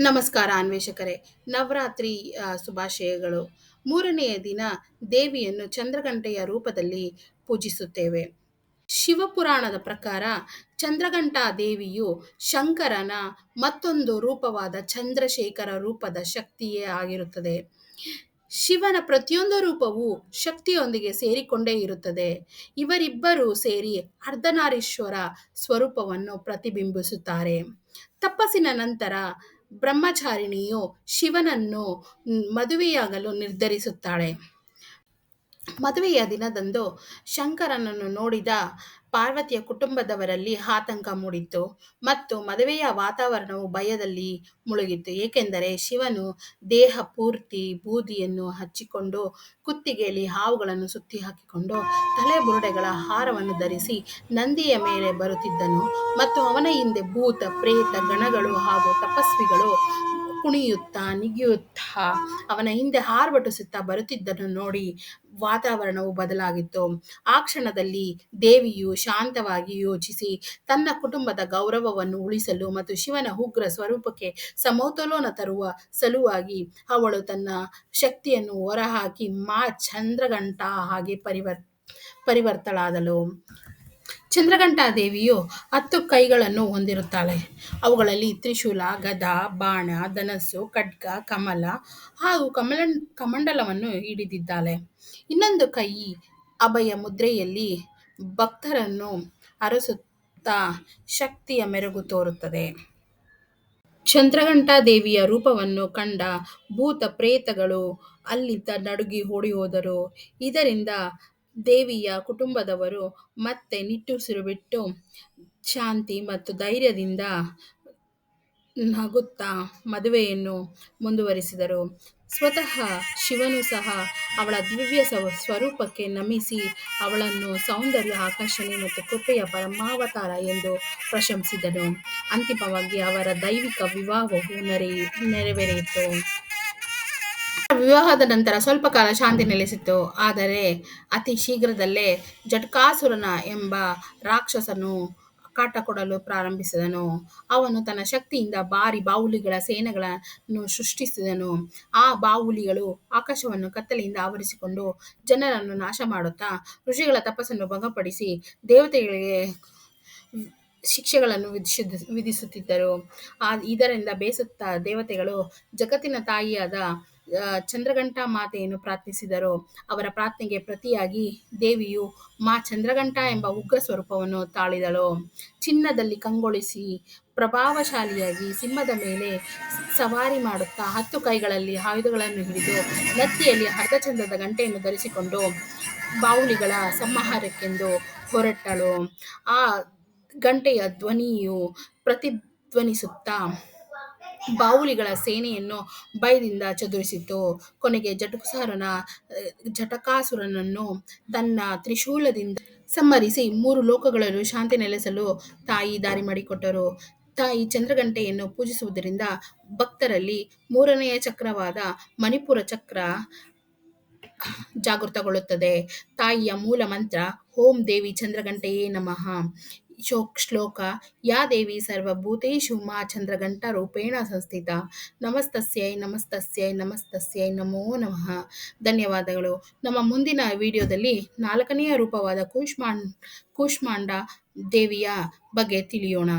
ನಮಸ್ಕಾರ ಅನ್ವೇಷಕರೇ. ನವರಾತ್ರಿ ಶುಭಾಶಯಗಳು. ಮೂರನೆಯ ದಿನ ದೇವಿಯನ್ನು ಚಂದ್ರಗಂಟೆಯ ರೂಪದಲ್ಲಿ ಪೂಜಿಸುತ್ತೇವೆ. ಶಿವಪುರಾಣದ ಪ್ರಕಾರ ಚಂದ್ರಘಂಟಾ ದೇವಿಯು ಶಂಕರನ ಮತ್ತೊಂದು ರೂಪವಾದ ಚಂದ್ರಶೇಖರ ರೂಪದ ಶಕ್ತಿಯೇ ಆಗಿರುತ್ತದೆ. ಶಿವನ ಪ್ರತಿಯೊಂದು ರೂಪವು ಶಕ್ತಿಯೊಂದಿಗೆ ಸೇರಿಕೊಂಡೇ ಇರುತ್ತದೆ. ಇವರಿಬ್ಬರು ಸೇರಿ ಅರ್ಧನಾರೀಶ್ವರ ಸ್ವರೂಪವನ್ನು ಪ್ರತಿಬಿಂಬಿಸುತ್ತಾರೆ. ತಪಸ್ಸಿನ ನಂತರ ಬ್ರಹ್ಮಚಾರಿಣಿಯು ಶಿವನನ್ನು ಮದುವೆಯಾಗಲು ನಿರ್ಧರಿಸುತ್ತಾಳೆ. ಮದುವೆಯ ದಿನದಂದು ಶಂಕರನನ್ನು ನೋಡಿದ ಪಾರ್ವತಿಯ ಕುಟುಂಬದವರಲ್ಲಿ ಆತಂಕ ಮೂಡಿತ್ತು ಮತ್ತು ಮದುವೆಯ ವಾತಾವರಣವು ಭಯದಲ್ಲಿ ಮುಳುಗಿತ್ತು. ಏಕೆಂದರೆ ಶಿವನು ದೇಹ ಪೂರ್ತಿ ಬೂದಿಯನ್ನು ಹಚ್ಚಿಕೊಂಡು ಕುತ್ತಿಗೆಯಲ್ಲಿ ಹಾವುಗಳನ್ನು ಸುತ್ತಿ ಹಾಕಿಕೊಂಡು ತಲೆಬುರುಡೆಗಳ ಹಾರವನ್ನು ಧರಿಸಿ ನಂದಿಯ ಮೇಲೆ ಬರುತ್ತಿದ್ದನು ಮತ್ತು ಅವನ ಹಿಂದೆ ಭೂತ, ಪ್ರೇತ, ಗಣಗಳು ಹಾಗೂ ತಪಸ್ವಿಗಳು ಕುಣಿಯುತ್ತಾ, ನಿಗಿಯುತ್ತಾ, ಅವನ ಹಿಂದೆ ಹಾರ್ಬಟಿಸುತ್ತಾ ಬರುತ್ತಿದ್ದನ್ನು ನೋಡಿ ವಾತಾವರಣವು ಬದಲಾಗಿತ್ತು. ಆ ಕ್ಷಣದಲ್ಲಿ ದೇವಿಯು ಶಾಂತವಾಗಿ ಯೋಚಿಸಿ, ತನ್ನ ಕುಟುಂಬದ ಗೌರವವನ್ನು ಉಳಿಸಲು ಮತ್ತು ಶಿವನ ಉಗ್ರ ಸ್ವರೂಪಕ್ಕೆ ಸಮತೋಲನ ತರುವ ಸಲುವಾಗಿ ಅವಳು ತನ್ನ ಶಕ್ತಿಯನ್ನು ಹೊರಹಾಕಿ ಮಾ ಚಂದ್ರಗಂಟ ಹಾಗೆ ಪರಿವರ್, ಪರಿವರ್ತಳಾದಳು. ಚಂದ್ರಘಂಟಾ ದೇವಿಯು ಹತ್ತು ಕೈಗಳನ್ನು ಹೊಂದಿರುತ್ತಾಳೆ. ಅವುಗಳಲ್ಲಿ ತ್ರಿಶೂಲ, ಗದ, ಬಾಣ, ಧನಸ್ಸು, ಖಡ್ಗ, ಕಮಲ ಹಾಗೂ ಕಮಲ, ಕಮಂಡಲವನ್ನು ಹಿಡಿದಿದ್ದಾಳೆ. ಇನ್ನೊಂದು ಕೈ ಅಭಯ ಮುದ್ರೆಯಲ್ಲಿ ಭಕ್ತರನ್ನು ಅರಸುತ್ತಾ ಶಕ್ತಿಯ ಮೆರುಗು ತೋರುತ್ತದೆ. ಚಂದ್ರಘಂಟಾದೇವಿಯ ರೂಪವನ್ನು ಕಂಡ ಭೂತ ಪ್ರೇತಗಳು ಅಲ್ಲಿಂದ ನಡುಗಿ ಓಡಿ ಹೋದರು. ಇದರಿಂದ ದೇವಿಯ ಕುಟುಂಬದವರು ಮತ್ತೆ ನಿಟ್ಟುಸಿರು ಬಿಟ್ಟು ಶಾಂತಿ ಮತ್ತು ಧೈರ್ಯದಿಂದ ನಗುತ್ತಾ ಮದುವೆಯನ್ನು ಮುಂದುವರಿಸಿದರು. ಸ್ವತಃ ಶಿವನು ಸಹ ಅವಳ ದಿವ್ಯ ಸ್ವ- ಸ್ವರೂಪಕ್ಕೆ ನಮಿಸಿ ಅವಳನ್ನು ಸೌಂದರ್ಯ, ಆಕರ್ಷಣೆ ಮತ್ತು ಕೃಪೆಯ ಪರಮಾವತಾರ ಎಂದು ಪ್ರಶಂಸಿದನು. ಅಂತಿಮವಾಗಿ ಅವರ ದೈವಿಕ ವಿವಾಹವು ನೆರೆ ನೆರವೇರಿತು. ವಿವಾಹದ ನಂತರ ಸ್ವಲ್ಪ ಕಾಲ ಶಾಂತಿ ನೆಲೆಸಿತ್ತು. ಆದರೆ ಅತಿ ಶೀಘ್ರದಲ್ಲೇ ಜಟ್ಕಾಸುರನ ಎಂಬ ರಾಕ್ಷಸನು ಕಾಟ ಕೊಡಲು ಪ್ರಾರಂಭಿಸಿದನು. ಅವನು ತನ್ನ ಶಕ್ತಿಯಿಂದ ಭಾರಿ ಬಾವುಲಿಗಳ ಸೇನೆಗಳನ್ನು ಸೃಷ್ಟಿಸಿದನು. ಆ ಬಾವುಲಿಗಳು ಆಕಾಶವನ್ನು ಕತ್ತಲೆಯಿಂದ ಆವರಿಸಿಕೊಂಡು ಜನರನ್ನು ನಾಶ ಮಾಡುತ್ತಾ ಋಷಿಗಳ ತಪಸ್ಸನ್ನು ಭಂಗಪಡಿಸಿ ದೇವತೆಗಳಿಗೆ ಶಿಕ್ಷೆಗಳನ್ನು ವಿಧಿಸಿ ವಿಧಿಸುತ್ತಿದ್ದರು. ಆ, ಇದರಿಂದ ಬೇಸತ್ತ ದೇವತೆಗಳು ಜಗತ್ತಿನ ತಾಯಿಯಾದ ಆ, ಚಂದ್ರಘಂಟಾ ಮಾತೆಯನ್ನು ಪ್ರಾರ್ಥಿಸಿದರು. ಅವರ ಪ್ರಾರ್ಥನೆಗೆ ಪ್ರತಿಯಾಗಿ ದೇವಿಯು ಮಾ ಚಂದ್ರಘಂಟಾ ಎಂಬ ಉಗ್ರ ಸ್ವರೂಪವನ್ನು ತಾಳಿದಳು. ಚಿನ್ನದಲ್ಲಿ ಕಂಗೊಳಿಸಿ ಪ್ರಭಾವಶಾಲಿಯಾಗಿ ಸಿಂಹದ ಮೇಲೆ ಸವಾರಿ ಮಾಡುತ್ತಾ ಹತ್ತು ಕೈಗಳಲ್ಲಿ ಆಯುಧಗಳನ್ನು ಹಿಡಿದು ನತ್ತಿಯಲ್ಲಿ ಅರ್ಧಚಂದ್ರದ ಗಂಟೆಯನ್ನು ಧರಿಸಿಕೊಂಡು ಬಾವುಲಿಗಳ ಸಂಹಾರಕ್ಕೆಂದು ಹೊರಟಳು. ಆ ಗಂಟೆಯ ಧ್ವನಿಯು ಪ್ರತಿಧ್ವನಿಸುತ್ತಾ ಬಾವುಲಿಗಳ ಸೇನೆಯನ್ನು ಭಯದಿಂದ ಚದುರಿಸಿತು ಕೊನೆಗೆ ಜಟುಸಾರನ ಜಟಕಾಸುರನನ್ನು ತನ್ನ ತ್ರಿಶೂಲದಿಂದ ಸಂಹರಿಸಿ ಮೂರು ಲೋಕಗಳನ್ನು ಶಾಂತಿ ನೆಲೆಸಲು ತಾಯಿ ದಾರಿ ಮಾಡಿಕೊಟ್ಟರು. ತಾಯಿ ಚಂದ್ರಗಂಟೆಯನ್ನು ಪೂಜಿಸುವುದರಿಂದ ಭಕ್ತರಲ್ಲಿ ಮೂರನೆಯ ಚಕ್ರವಾದ ಮಣಿಪುರ ಚಕ್ರ ಜಾಗೃತಗೊಳ್ಳುತ್ತದೆ. ತಾಯಿಯ ಮೂಲ ಮಂತ್ರ, ಓಂ ದೇವಿ ಚಂದ್ರಗಂಟೆಯೇ ನಮಃ ಶೋಕ್ ಶ್ಲೋಕ ಯಾ ದೇವಿ ಸರ್ವಭೂತೇಶು ಮಾ ಚಂದ್ರಘಂಟ ರೂಪೇಣ ಸಂಸ್ಥಿತ. ನಮಸ್ತಸ್ಯೈ ನಮಸ್ತಸ್ಯೈ ನಮಸ್ತಸ್ಯೈ, ನಮೋ ನಮಃ. ಧನ್ಯವಾದಗಳು. ನಮ್ಮ ಮುಂದಿನ ವಿಡಿಯೋದಲ್ಲಿ ನಾಲ್ಕನೆಯ ರೂಪವಾದ ಕೂಷ್ಮಾಂಡ್, ಕೂಷ್ಮಾಂಡ ದೇವಿಯ ಬಗ್ಗೆ ತಿಳಿಯೋಣ.